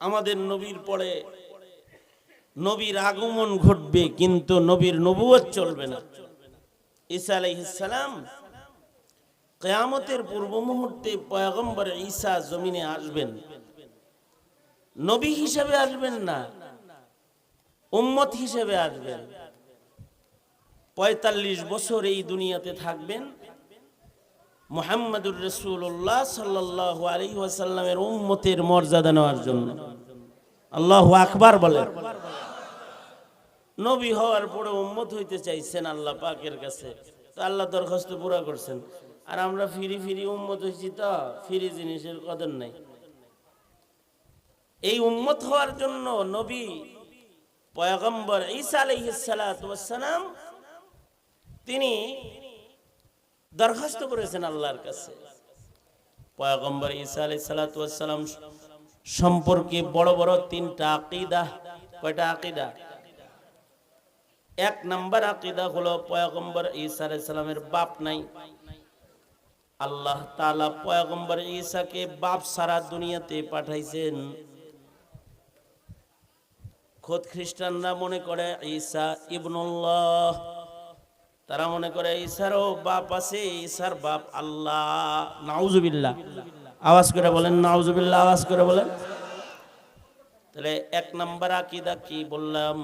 আমাদের নবীর পরে নবীর আগমন ঘটবে, কিন্তু নবীর নবুয়ত চলবে না। ঈসা আলাইহিসসালাম কেয়ামতের পূর্ব মুহূর্তে পয়গম্বর ঈসা জমিনে আসবেন। নবী হিসেবে আসবেন না, উম্মত হিসেবে আসবেন। পঁয়তাল্লিশ বছর এই দুনিয়াতে থাকবেন। মোহাম্মদুর রসুল্লাহ সাল্লাহ আলী ওয়াসাল্লামের উম্মতের মর্যাদা নেওয়ার জন্য। আল্লাহ আকবার বলেন নবী হওয়ার পরে উম্মত হইতে চাইছেন আল্লাহ পাকের কাছে। তো আল্লাহ দরখাস্ত পুরা করছেন। আর আমরা ফিরি ফিরি উম্মত হয়েছি তো, ফিরি জিনিসের কদর নাই। এই উম্মত হওয়ার জন্য নবী পয়গম্বর ঈসা আলাইহিস সালাম, তিনি দরখাস্ত করেছেন আল্লাহর কাছে। পয়গম্বর ঈসা আলাইহিস সালাম সম্পর্কে বড় বড় তিনটা আকিদা। কয়টা আকিদা? এক নাম্বার আকিদা হলো পয়গম্বর ঈসা আলাইহিস সালামের বাপ নাই। আল্লাহ তাআলা পয়গম্বর ঈসাকে বাপ সারা দুনিয়াতে পাঠাইছেন। খোদ খ্রিস্টানরা মনে করে ঈসা ইবনুল্লাহ তারা মনে করে ঈসারও বাপ আছে ঈসার বাপ আল্লাহ। নাউজুবিল্লাহ। আওয়াজ করে বলেন, নাউজুবিল্লাহ, আওয়াজ করে বলেন। তাহলে এক নাম্বার আকিদা কি বললাম?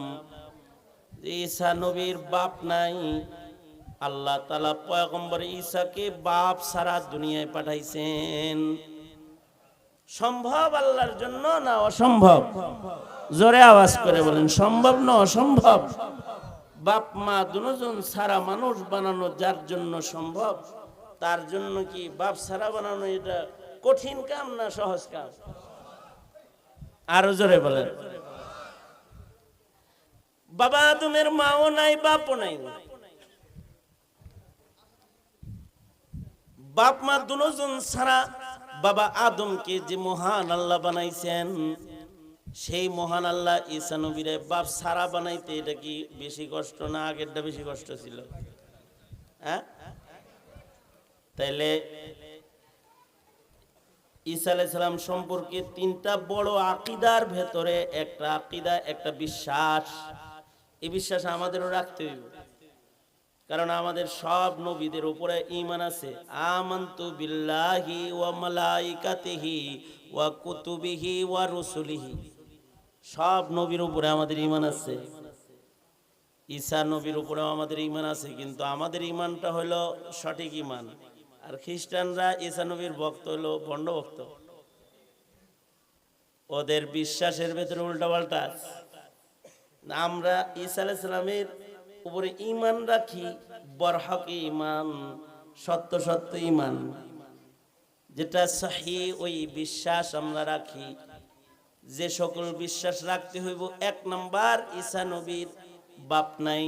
ঈসা নবীর বাপ নাই, আল্লাহ তালা পয়গম্বর ঈসাকে বাপ সারা দুনিয়ায় পাঠাইছেন। সম্ভব আল্লাহর জন্য না অসম্ভব? জোরে আওয়াজ করে বলেন, সম্ভব না অসম্ভব? বাপ মা দুজন সারা মানুষ বানানো যার জন্য সম্ভব? তার জন্য কি বাপ সারা বানানো এটা কঠিন কাম না সহজ কাম? আরও জোরে বলেন। বাবা আদমের মাও নাই, বাপও নাই। বাপ মা দুজন সারা বাবা আদমকে যে মহান আল্লাহ বানাইছেন সেই মহান আল্লাহ ঈসা নবীরে বাপ সারা বানাইতে এটা কি বেশি কষ্ট না আগেরটা বেশি কষ্ট ছিল? হ্যাঁ? তাইলে ঈসা আলাইসালাম সম্পর্কে তিনটা বড় আকিদার ভেতরে একটা আকিদা, একটা বিশ্বাস। এই বিশ্বাস আমাদেরও রাখতে হইব। কারণ আমাদের সব নবীদের উপরে ঈমান আছে। আমান্তু বিল্লাহি ওয়া মালাইকাতিহি ওয়া কুতুবিহি ওয়া রুসুলিহি। সব নবীর উপরে আমাদের ঈমান আছে। ঈসা নবীর উপরেও আমাদের ঈমান আছে, কিন্তু আমাদের ঈমানটা হলো সঠিক ঈমান। আর খ্রিস্টানরা ঈসা নবীর ভক্ত হলো ভণ্ড ভক্ত। ওদের বিশ্বাসের ভেতরে উল্টা পাল্টা আমরা ঈসা আলাইসালামের উপরে ইমান রাখি, বরহক ইমান সত্য সত্য ইমান যেটা সহি ওই বিশ্বাস আমরা রাখি। যে সকল বিশ্বাস রাখতে হইব, এক নাম্বার, ঈসা নবীর বাপ নাই।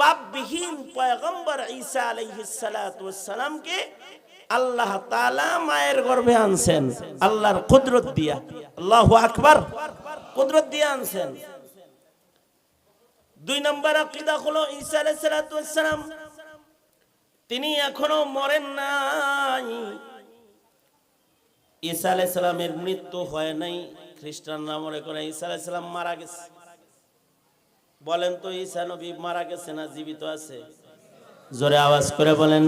বাপবিহীন পয়গম্বর ঈসা আলাইহিস সালাতু ওয়াস সালামকে আল্লাহ তাআলা মায়ের গর্ভে আনছেন, আল্লাহর কুদরত দিয়া। আল্লাহু আকবার, কুদরত দিয়া আনছেন। দুই নম্বর আকিদা হলো ঈসা আলাইহিস সালাম তিনি এখনও মরেন নাই। ঈসা আলাইহিস সালামের মৃত্যু হয় নাই, খ্রিস্টানরা মনে করে ঈসা মারা গেছে। বলেন তো ঈসা নবী মারা গেছে না জীবিত আছে? জোরে আওয়াজ করে বলেন।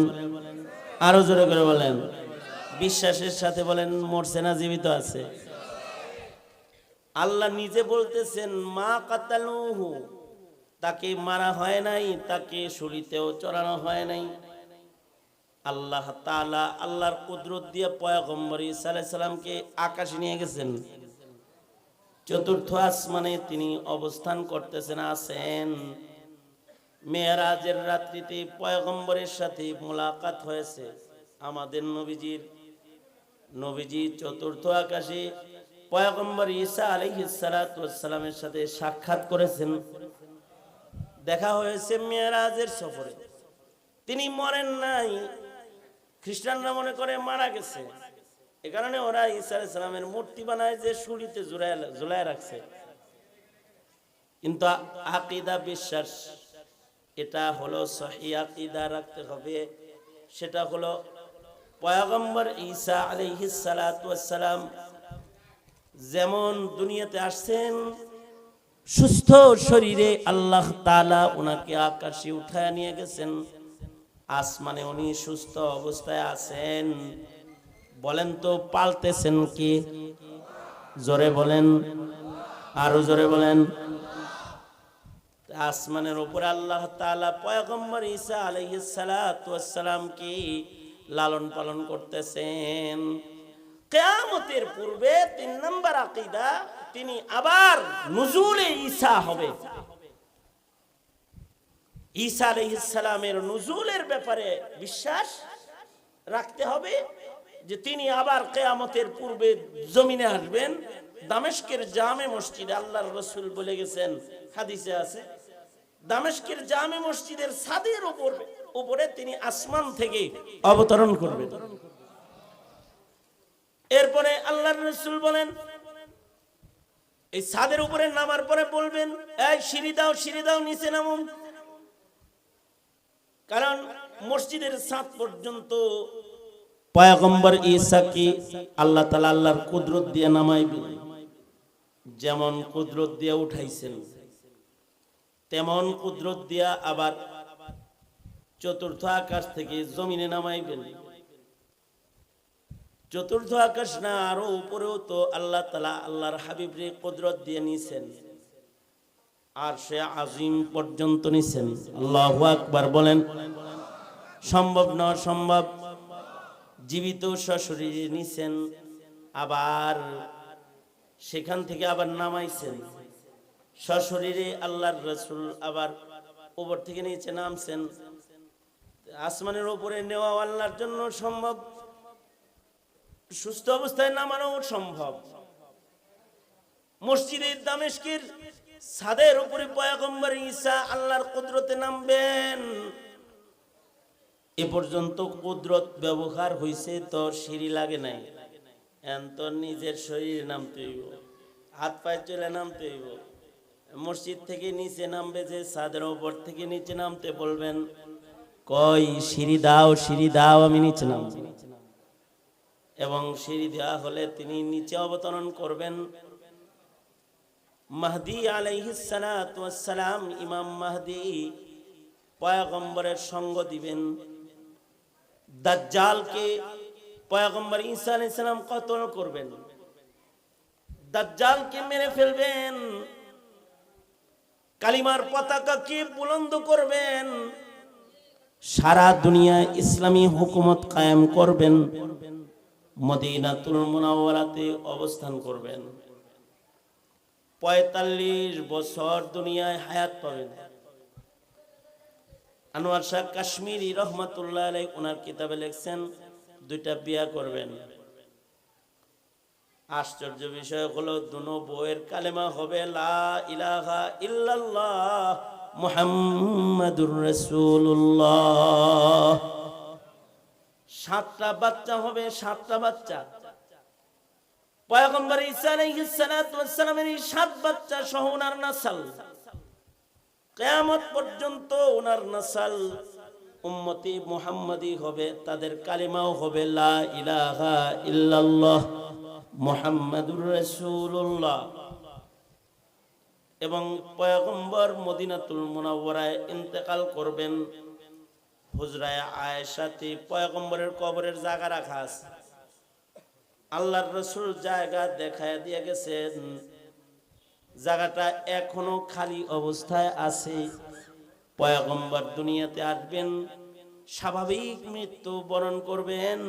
আরও জোরে করে বলেন। বিশ্বাসের সাথে বলেন, মরছে না, জীবিত আছে। আল্লাহ নিজে বলতেছেন, মা কাতালুহু। তাকে মারা হয় নাই, তাকে শুলিতেও চড়ানো হয় নাই। আল্লাহ তাআলা আল্লাহর কুদরত দিয়ে পয়গম্বর ঈসা আলাইহিস সালামকে আকাশে নিয়ে গেছেন। চতুর্থ আসমানে তিনি অবস্থান করতেছেন, আছেন। মেয়েরাজের রাত্রিতে পয়গম্বরের সাথে মোলাকাত হয়েছে। আমাদের নবীজির, নবীজি চতুর্থ আকাশে পয়গম্বর ঈসা আলাইহিস সালামের সাথে সাক্ষাৎ করেছেন। দেখা হয়েছে মেয়েরাজের সফরে। তিনি মরেন নাই খ্রিস্টানরা মনে করে মারা গেছে। এ কারণে ওরা ঈসা আলাইহিস মূর্তি বানায় যে ঝুলায় ঝুলায় রাখছে। কিন্তু আকিদা বিশ্বাস, এটা হলো সহি আকিদা রাখতে হবে। সেটা হলো পয়াগম্বর ঈসা ওয়াস সালাম যেমন দুনিয়াতে আসছেন, সুস্থ শরীরে আল্লাহ তালা ওনাকে আকাশে উঠায় নিয়ে গেছেন। আসমানে উনি সুস্থ অবস্থায় আছেন। বলেন তো, পালতেছেন কি? জোরে বলেন। আরও জোরে বলেন। আসমানের উপরে আল্লাহ তাআলা পয়গম্বর ঈসা আলাইহিস সালাতু ওয়াস সালাম কি লালন পালন করতেছেন? কিয়ামতের পূর্বে তিন নম্বর আকীদা, তিনি আবার নুজুলে ঈসা হবে। ঈসা আলাইহিস সালামের নুজুলের ব্যাপারে বিশ্বাস রাখতে হবে যে তিনি আবার কেয়ামতের পূর্বে জমিনে আসবেন দামেশকের জামে মসজিদে আল্লাহর রসুল বলে গেছেন, হাদিসে আছে, দামেস্কের জামে মসজিদের ছাদের উপর, উপরে তিনি আসমান থেকে অবতরণ করবেন। এরপরে আল্লাহর রসুল বলেন, এই ছাদের উপরে নামার পরে বলবেন, এই সিঁড়ি দাও সিঁড়ি দাও, নিচে নামুন। কারণ মসজিদের ছাদ পর্যন্ত পয়গম্বর ঈসাকে আল্লাহ তাআলা আল্লাহর কুদরত দিয়ে নামাইবে যেমন কুদরত দিয়ে উঠাইছেন, তেমন কুদরত দিয়া আবার চতুর্থ আকাশ থেকে জমিনে নামাইবেন চতুর্থ আকাশ না, আরও উপরেও তো আল্লাহ তালা আল্লাহর হাবিবরে কুদরত দিয়ে নিছেন। আর সে আজিম পর্যন্ত নিছেন। আল্লাহ আকবার বলেন, সম্ভব না সম্ভব জীবিত সশরীরে নিছেন, আবার সেখান থেকে আবার নামাইছেন। সশরীরে আল্লাহর রসুল আবার উপর থেকে নিচে নামছেন। আসমানের উপরে নেওয়া আল্লাহর জন্য সম্ভব, সুস্থ অবস্থায় নামানো সম্ভব। মসজিদের দামেশকের ছাদের উপরে পয়াগম্বর ঈসা আল্লাহর কুদরতে নামবেন। এ পর্যন্ত কুদরত ব্যবহার হয়েছে তো সিঁড়ি লাগে নাই। তো নিজের শরীরে নামতে হইব। হাত পায়ে চলে নামতে হইব। মসজিদ থেকে নিচে নামবে যে, ছাদের ওপর থেকে নিচে নামতে বলবেন, কই, সিঁড়ি দাও সিঁড়ি দাও, আমি নিচে নামছি এবং সিঁড়ি দেওয়া হলে তিনি নিচে অবতরণ করবেন। মাহদি আলাইহিস সালাতু ওয়াস সালাম ইমাম মাহদি পয়গম্বরের সঙ্গ দিবেন। দাজ্জালকে পয়গম্বর ঈসা আলাইহিস সালাম কতল করবেন? দাজ্জালকে মেরে ফেলবেন। কালিমার পতাকা পতাকাকে বুলন্দ করবেন? সারা দুনিয়ায় ইসলামী হুকুমত কায়েম করবেন। মদিনাতুল মুনাওয়ারাতে অবস্থান করবেন। পঁয়তাল্লিশ বছর দুনিয়ায় হায়াত পাবেন। আনোয়ার শাহ কাশ্মীরি রহমতুল্লাহ আলাই ওনার কিতাবে লিখছেন, দুইটা বিয়া করবেন। আশ্চর্য বিষয় হলো, দুনো বইয়ের কালেমা হবে, লা ইলাহা ইল্লাল্লাহ মুহাম্মাদুর রাসূলুল্লাহ। সাতটা বাচ্চা হবে, সাতটা বাচ্চা। পয়গম্বর ঈসা এই সাত বাচ্চা সহ ওনার নাসাল। পর্যন্ত ওনার নাসাল উম্মতি মুহাম্মাদি হবে, তাদের কালিমাও হবে এবং পয়গম্বর মদিনাতুল মুনাওয়ারায় ইন্তেকাল করবেন। হুজরায় আয়েশাতে পয়গম্বরের কবরের জায়গা রাখা আছে। আল্লাহর রসুল জায়গা দেখায় দিয়ে গেছেন। জায়গাটা এখনও খালি অবস্থায় আছে। পয়গম্বর দুনিয়াতে আসবেন, স্বাভাবিক মৃত্যু বরণ করবেন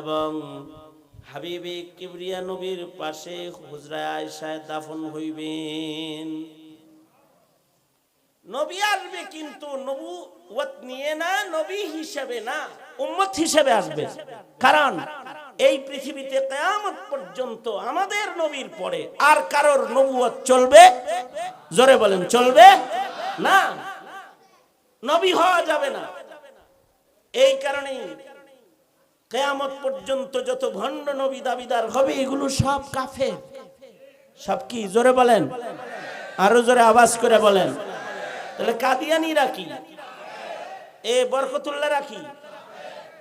এবং হাবিবে কিবরিয়া নবীর পাশে হুজরায় আয়সায় দাফন হইবেন। নবী আসবে কিন্তু নবুয়ত নিয়ে না, নবী হিসাবে না, উম্মত হিসাবে আসবে। কারণ এই পৃথিবীতে কেয়ামত পর্যন্ত আমাদের নবীর পরে আর কারোর নবুয়ত চলবে? জোরে বলেন, চলবে? না। নবী হওয়া যাবে না। এই কারণেই কেয়ামত পর্যন্ত যত ভণ্ড নবী দাবিদার হবে, এগুলো সব কাফে সব কি? জোরে বলেন। আরও জোরে আওয়াজ করে বলেন। তাহলে কাদিয়ানি রাখি এ বরকতুল্লাহ রাখি